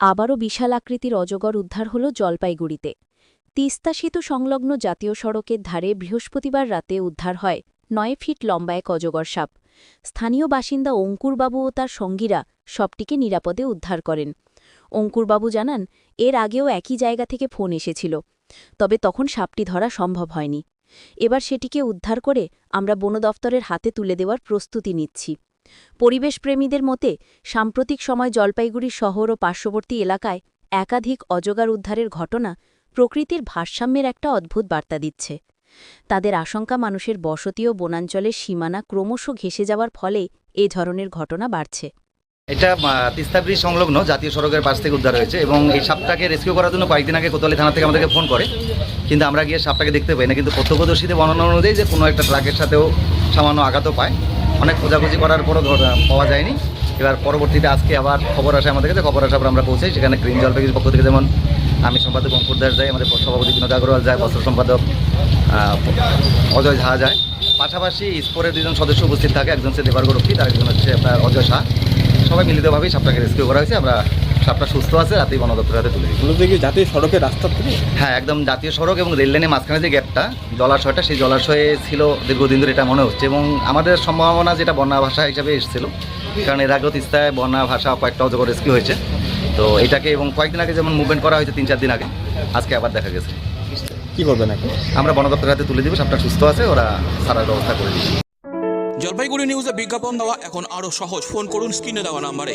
আবারও বিশাল আকৃতির অজগর উদ্ধার হল জলপাইগুড়িতে। তিস্তা সেতু সংলগ্ন জাতীয় সড়কের ধারে বৃহস্পতিবার রাতে উদ্ধার হয় নয় ফিট লম্বা এক অজগর সাপ। স্থানীয় বাসিন্দা অঙ্কুরবাবু ও তার সঙ্গীরা সবটিকে নিরাপদে উদ্ধার করেন। অঙ্কুরবাবু জানান, এর আগেও একই জায়গা থেকে ফোন এসেছিল, তবে তখন সাপটি ধরা সম্ভব হয়নি। এবার সেটিকে উদ্ধার করে আমরা বন দফতরের হাতে তুলে দেওয়ার প্রস্তুতি নিচ্ছি। পরিবেশপ্রেমীদের মতে, সাম্প্রতিক সময় জলপাইগুড়ি শহর ও পার্শ্ববর্তী এলাকায় একাধিক অজগার উদ্ধারের ঘটনা প্রকৃতির ভারসাম্যের একটা অদ্ভুত বার্তা দিচ্ছে। তাদের আশঙ্কা মানুষের বসতি ও বনাঞ্চলের সীমানা ক্রমশ ঘেঁষে যাওয়ার ফলে এ ধরনের ঘটনা বাড়ছে। এটা তিস্তা ব্রিজ সংলগ্ন জাতীয় সড়কের পাশ থেকে উদ্ধার হয়েছে এবং এই সাপটাকে রেস্কিউ করার জন্য কয়েকদিন আগে কোতোয়ালি থানা থেকে আমাদেরকে ফোন করে। কিন্তু আমরা গিয়ে সাপটাকে দেখতে পাই না, কিন্তু প্রত্যক্ষদর্শীতে বর্ণনা অনুযায়ী যে কোনো একটা ট্রাকের সাথেও সামান্য আঘাতও পায়। অনেক খোঁজাখুঁজি করার পরও পাওয়া যায়নি। এবার পরবর্তীতে আজকে আবার খবর আসে আমাদের কাছে। খবর আসার পর আমরা পৌঁছাই সেখানে গ্রিন জলপাইগুড়ির পক্ষ থেকে যেমন আমি সম্পাদক অঙ্কুর দাস যাই, আমাদের সভাপতি বিনোদ আগরওয়াল যায় বস্ত্র সম্পাদক অজয় ঝা যায়। পাশাপাশি স্পোরের দুজন সদস্য উপস্থিত থাকে। একজন হচ্ছে দেবার্গ গরক্ষী আর একজন হচ্ছে আপনার অজয় শাহ। সবাই মিলিতভাবেই সাপটাকে রেস্কিউ করা হয়েছে। আমরা সাপটা সুস্থ আছে রাতেই বন দপ্তরের হাতে তুলে দিই। মূলত কি জাতীয় সড়কের রাস্তার থেকে? হ্যাঁ একদম জাতীয় সড়ক এবং রেল লাইনের মাঝখানে যে গ্যাপটা জলাশয়টা সেই জলাশয়ে ছিল দীর্ঘদিন ধরে এটা মনে হচ্ছে এবং আমাদের সম্ভাবনা যেটা বন্যা ভাষা হিসাবে এসেছিল কারণ এর আগেও তিস্তায় বন্যা ভাষা কয়েকটা অজগর রেস্কিউ হয়েছে। তো এটাকে এবং কয়েকদিন আগে যেমন মুভমেন্ট করা হয়েছে তিন চার দিন আগে আজকে আবার দেখা গেছে। কি করবেন এখন? আমরা বন দপ্তরের হাতে তুলে দিব সাপটা সুস্থ আছে ওরা সারার ব্যবস্থা করে দিচ্ছে জলপাইগুড়ি নিউজে বিজ্ঞাপন দেওয়া এখন আরও সহজ ফোন করুন স্ক্রিনে দেওয়া নাম্বারে।